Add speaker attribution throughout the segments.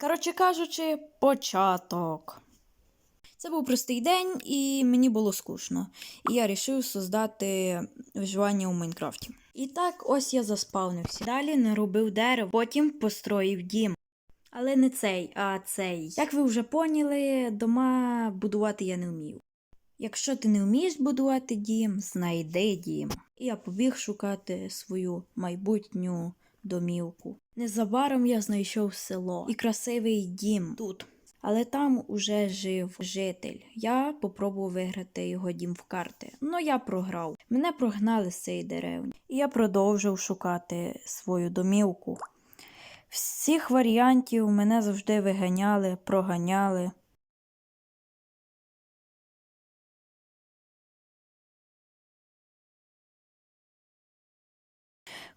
Speaker 1: Коротше кажучи, початок. Це був простий день, і мені було скучно. І я вирішив создати виживання у Майнкрафті. І так, ось я заспавнився. Далі наробив дерево, потім построїв дім. Але не цей, а цей. Як ви вже поняли, дома будувати я не вмів. Якщо ти не вмієш будувати дім, знайди дім. І я побіг шукати свою майбутню домівку. Незабаром я знайшов село і красивий дім тут. Але там уже жив житель. Я попробував виграти його дім в карти. Ну я програв. Мене прогнали з цієї деревні. І я продовжив шукати свою домівку. Всіх варіантів мене завжди виганяли, проганяли.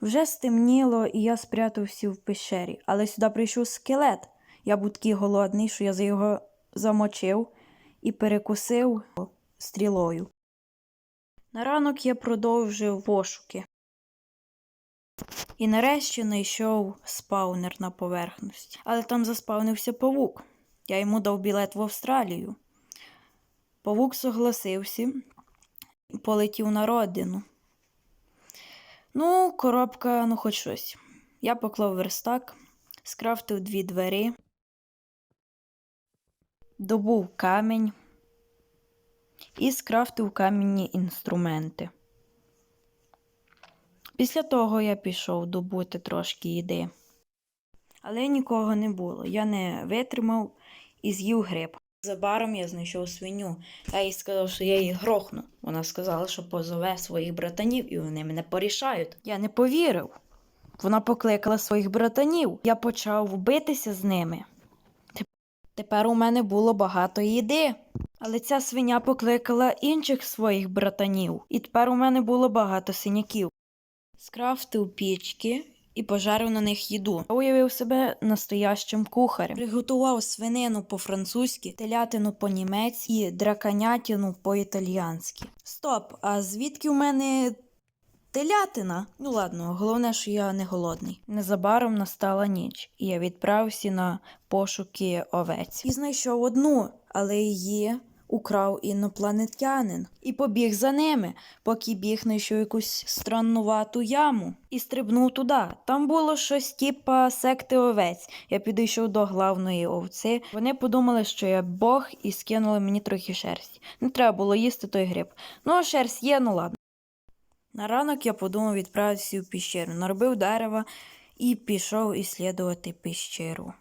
Speaker 1: Вже стемніло, і я спрятався в пещері, але сюди прийшов скелет. Я був такий голодний, що я за його замочив і перекусив стрілою. На ранок я продовжив пошуки. І нарешті знайшов спаунер на поверхності. Але там заспавнився павук. Я йому дав білет в Австралію. Павук согласився і полетів на родину. Ну, коробка, ну хоч щось. Я поклав верстак, скрафтив дві двері, добув камінь і скрафтив камінні інструменти. Після того я пішов добути трошки їди. Але нікого не було. Я не витримав і з'їв гриб. Забаром я знайшов свиню. Я їй сказав, що я її грохну. Вона сказала, що позове своїх братанів і вони мене порішають. Я не повірив. Вона покликала своїх братанів. Я почав битися з ними. Тепер у мене було багато їди. Але ця свиня покликала інших своїх братанів, і тепер у мене було багато синяків. Скрафтив пічки і пожарив на них їду. Я уявив себе настоящим кухарем. Приготував свинину по-французьки, телятину по-німецьки і драконятину по-італіянськи. Стоп, а звідки у мене телятина? Ну ладно, головне, що я не голодний. Незабаром настала ніч, і я відправився на пошуки овець. І знайшов одну, але її украв інопланетянин і побіг за ними, поки біг знайшов якусь страннувату яму і стрибнув туди. Там було щось типа секти овець. Я підійшов до главної овці. Вони подумали, що я Бог, і скинули мені трохи шерсті. Не треба було їсти той гриб. Ну, а шерсть є, ну ладно. На ранок я подумав відправитися в піщеру, наробив дерева і пішов іслідувати піщеру.